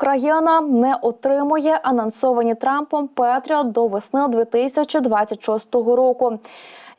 Україна не отримує анонсовані Трампом Петріот до весни 2026 року.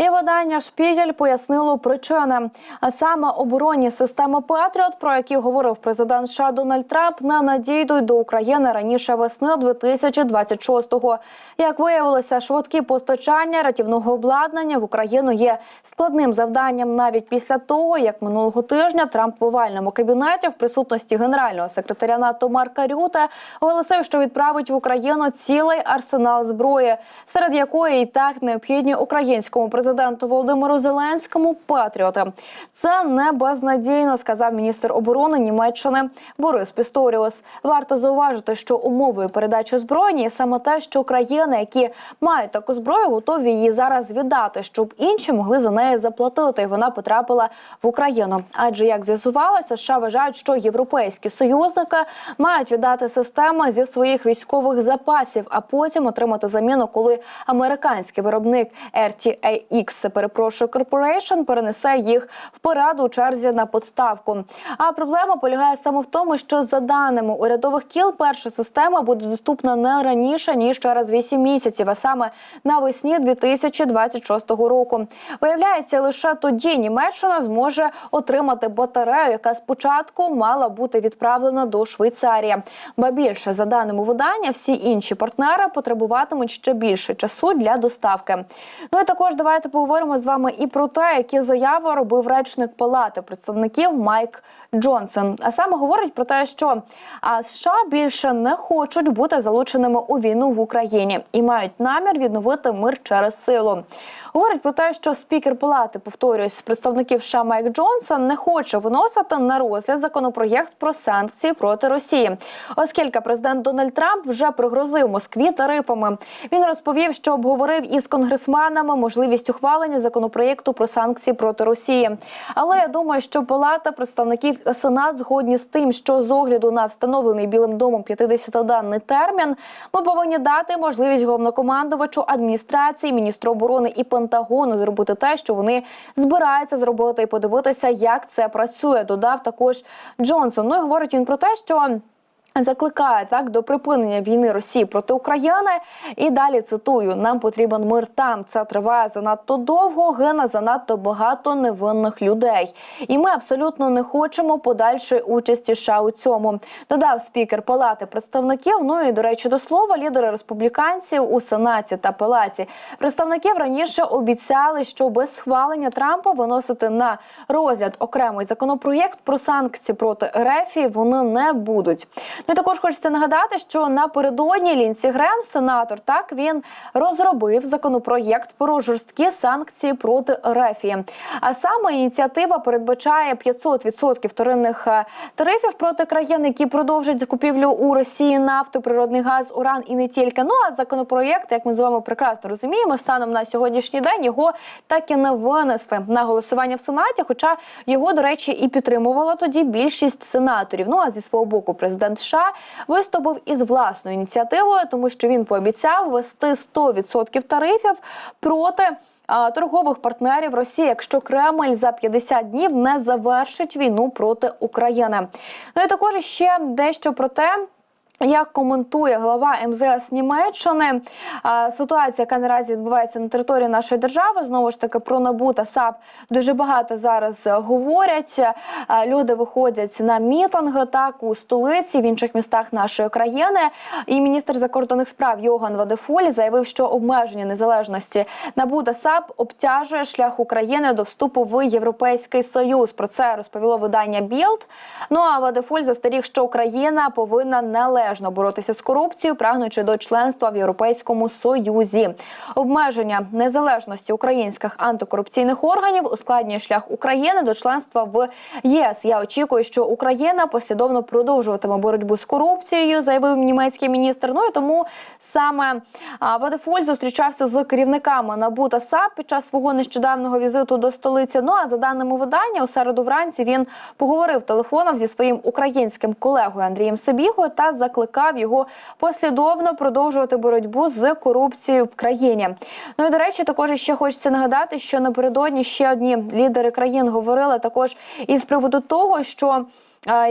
І видання Шпігель пояснило причини. А саме оборонні системи Петріот, про які говорив президент США Дональд Трамп, не надійдуть до України раніше весни 2026-го. Як виявилося, швидкі постачання рятівного обладнання в Україну є складним завданням навіть після того, як минулого тижня Трамп в овальному кабінеті в присутності генерального секретаря НАТО Марка Рюте оголосив, що відправить в Україну цілий арсенал зброї, серед якої і так необхідні українському президенту Володимиру Зеленському патріоти. Це не безнадійно, сказав міністр оборони Німеччини Борис Пісторіус. Варто зауважити, що умовою передачі зброї саме те, що країни, які мають таку зброю, готові її зараз віддати, щоб інші могли за неї заплатити. І вона потрапила в Україну. Адже як з'ясувалося, США вважають, що європейські союзники мають віддати системи зі своїх військових запасів, а потім отримати заміну, коли американський виробник RTAX, перепрошую Corporation, перенесе їх вперед у черзі на подставку. А проблема полягає саме в тому, що за даними урядових кіл, перша система буде доступна не раніше ніж через 8 місяців, а саме навесні 2026 року. Виявляється, лише тоді Німеччина зможе отримати батарею, яка спочатку мала бути відправлена до Швейцарії. Ба більше за даними видання, всі інші партнери потребуватимуть ще більше часу для доставки. Ну і також давайте поговоримо з вами і про те, які заяви робив речник Палати представників Майк Джонсон. А саме говорить про те, що США більше не хочуть бути залученими у війну в Україні і мають намір відновити мир через силу. Говорить про те, що спікер палати, повторюсь, представників США Майк Джонсон не хоче виносити на розгляд законопроєкт про санкції проти Росії, оскільки президент Дональд Трамп вже пригрозив Москві тарифами. Він розповів, що обговорив із конгресменами можливість ухвалення законопроєкту про санкції проти Росії. Але я думаю, що палата представників Сенат згодні з тим, що з огляду на встановлений Білим домом 50-денний термін, ми повинні дати можливість головнокомандувачу адміністрації, міністру оборони і Пентагону зробити те, що вони збираються зробити, і подивитися, як це працює. Додав також Джонсон. Ну і говорить він про те, що. Закликає так до припинення війни Росії проти України. І далі цитую: нам потрібен мир там. Це триває занадто довго, гине занадто багато невинних людей. І ми абсолютно не хочемо подальшої участі США у цьому. Додав спікер Палати представників. Ну і до речі, до слова, лідери республіканців у сенаті та палаті представників раніше обіцяли, що без схвалення Трампа виносити на розгляд окремий законопроєкт про санкції проти РФ вони не будуть. Ну також хочеться нагадати, що напередодні Лінсі Грем, сенатор, так він розробив законопроєкт про жорсткі санкції проти Рефії. А саме ініціатива передбачає 500% вторинних е, тарифів проти країн, які продовжать закупівлю у Росії нафти, природний газ, уран і не тільки. Ну а законопроєкт, як ми з вами прекрасно розуміємо, станом на сьогоднішній день його так і не винесли на голосування в сенаті. Хоча його, до речі, і підтримувала тоді більшість сенаторів. Ну а зі свого боку, президент США виступив із власною ініціативою, тому що він пообіцяв ввести 100% тарифів проти торгових партнерів Росії, якщо Кремль за 50 днів не завершить війну проти України. Ну і також ще дещо про те. Як коментує глава МЗС Німеччини ситуація, яка наразі відбувається на території нашої держави, знову ж таки про НАБУ та САП дуже багато зараз говорять. Люди виходять на мітинги так у столиці в інших містах нашої країни. І міністр закордонних справ Йоган Вадефоль заявив, що обмеження незалежності НАБУ та САП обтяжує шлях України до вступу в Європейський Союз. Про це розповіло видання Білд. Ну а Вадефоль застеріг, що Україна повинна належати незалежно боротися з корупцією, прагнучи до членства в Європейському Союзі. Обмеження незалежності українських антикорупційних органів ускладнює шлях України до членства в ЄС. Я очікую, що Україна послідовно продовжуватиме боротьбу з корупцією, заявив німецький міністр. Ну і тому саме Вадефоль зустрічався з керівниками НАБУ та САП під час свого нещодавнього візиту до столиці. Ну а за даними видання, у середу вранці він поговорив телефоном зі своїм українським колегою Андрієм Сабігою та закликав закликав його послідовно продовжувати боротьбу з корупцією в країні. Ну і до речі, також ще хочеться нагадати, що напередодні ще одні лідери країн говорили також із приводу того, що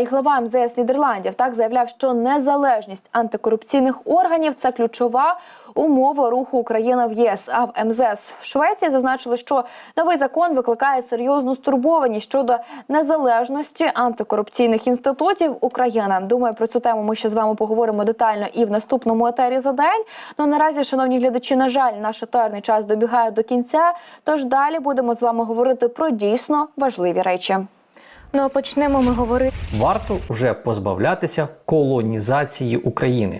і глава МЗС Нідерландів так заявляв, що незалежність антикорупційних органів це ключова умова руху України в ЄС. А в МЗС в Швеції зазначили, що новий закон викликає серйозну стурбованість щодо незалежності антикорупційних інститутів України. Думаю, про цю тему ми ще з вами поговоримо детально і в наступному етері за день. Ну наразі, шановні глядачі, на жаль, наш етерний час добігає до кінця. Тож далі будемо з вами говорити про дійсно важливі речі. Ну а почнемо ми говорити. Варто вже позбавлятися колонізації України.